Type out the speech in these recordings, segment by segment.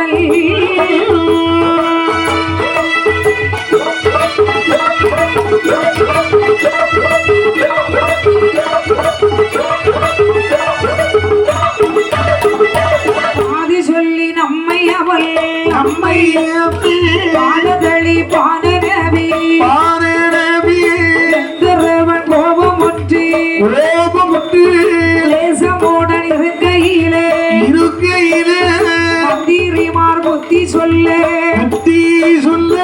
கல்வி புத்தி சொல்லு. புத்தி சொல்லு.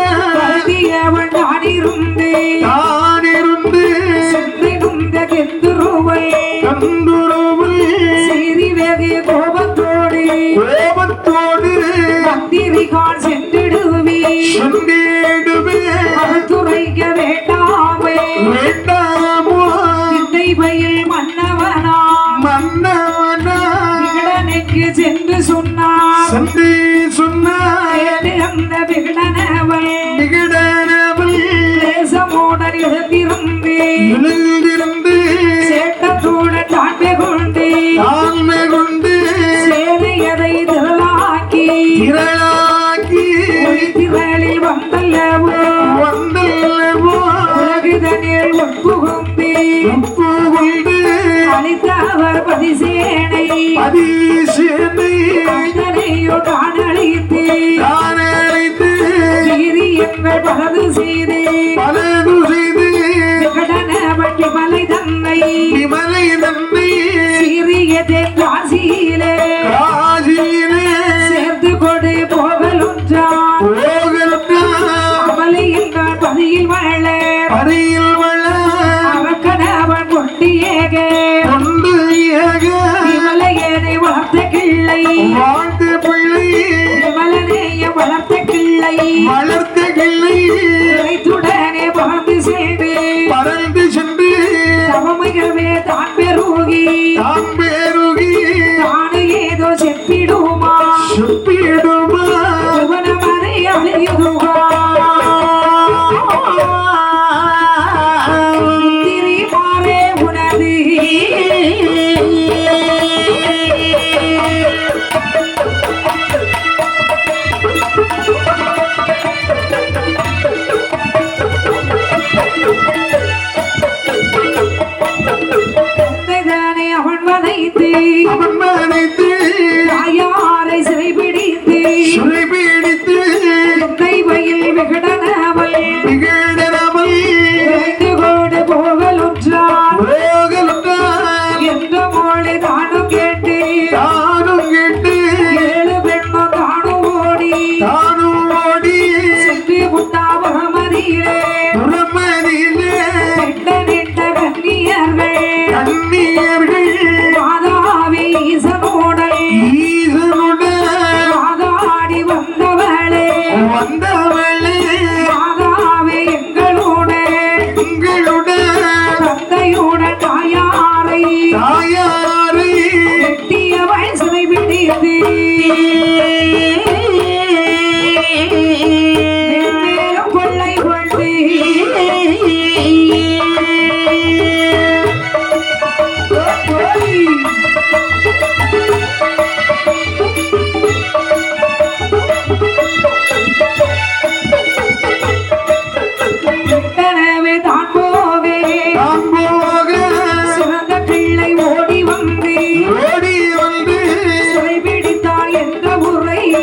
அவன் நானிருந்து. நானிருந்து. செந்தை நுந்த கெந்துருவல். கந்துருவல். செய்தி வெகு கோபத்தோடு. கோபத்தோடு. மந்திரிகான் சென்றிடுவி. சென்றிடுவி. துறைக்க வேண்டாமே. வேண்டாமோ? வித்தை பயில் மன்னவனா? மன்னவனா சென்று சொன்னான் விகடனவள் விகடனவள் தேசமோடர் எழுந்திருந்து எழுந்திருந்து சேட்டத்தோட தாண்மை கொண்டு தாண்மை கொண்டு சேனையதை திரளாக்கி திரளாக்கி திரளில் வந்தல்லவோ? வந்தல்லவோ? உலகுதனில் ஒப்புகுந்தி ஒப்புகுந்து பதிசேனை பதிசே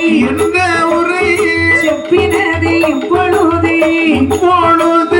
இந்த உரை? செப்பினது இப்பொழுது. இப்பொழுது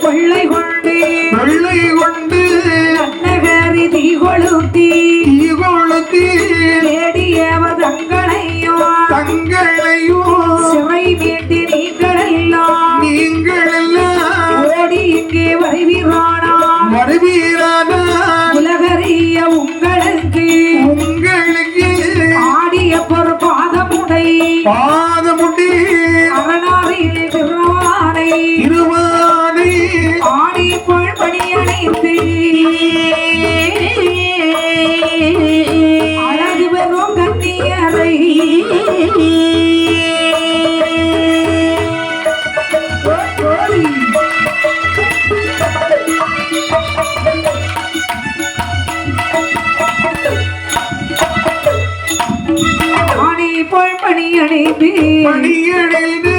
கொள்ளை கொண்டு கொள்ளை கொண்டு நகரி தீ கொளுத்தி தீ கொளுத்தி தேடியவர் தங்களையோ தங்களையோ சிறை மீட்டினி போல் பணியடைந்து பணியடைந்து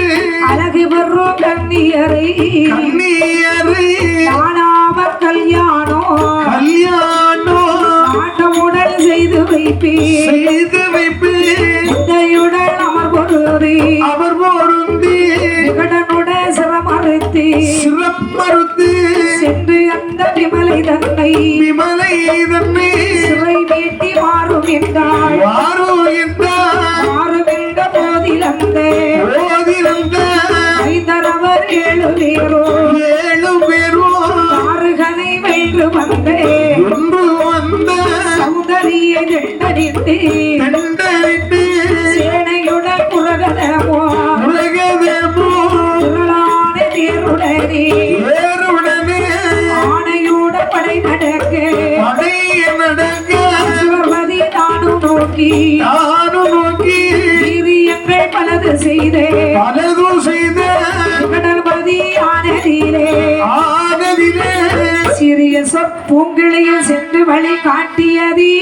அழகு வரும் கண்ணியரை. கண்ணியரை. காணாம கல்யாணம் கல்யாணம் ஆட்டமுடன் செய்து வைப்பே செய்து வைப்பே உடையுடன் அமர்வொருதே. சிறப்பறுத்து சென்று அந்த விமலை தன்னை பூங்கிளியில் சென்று வழி காட்டியதீ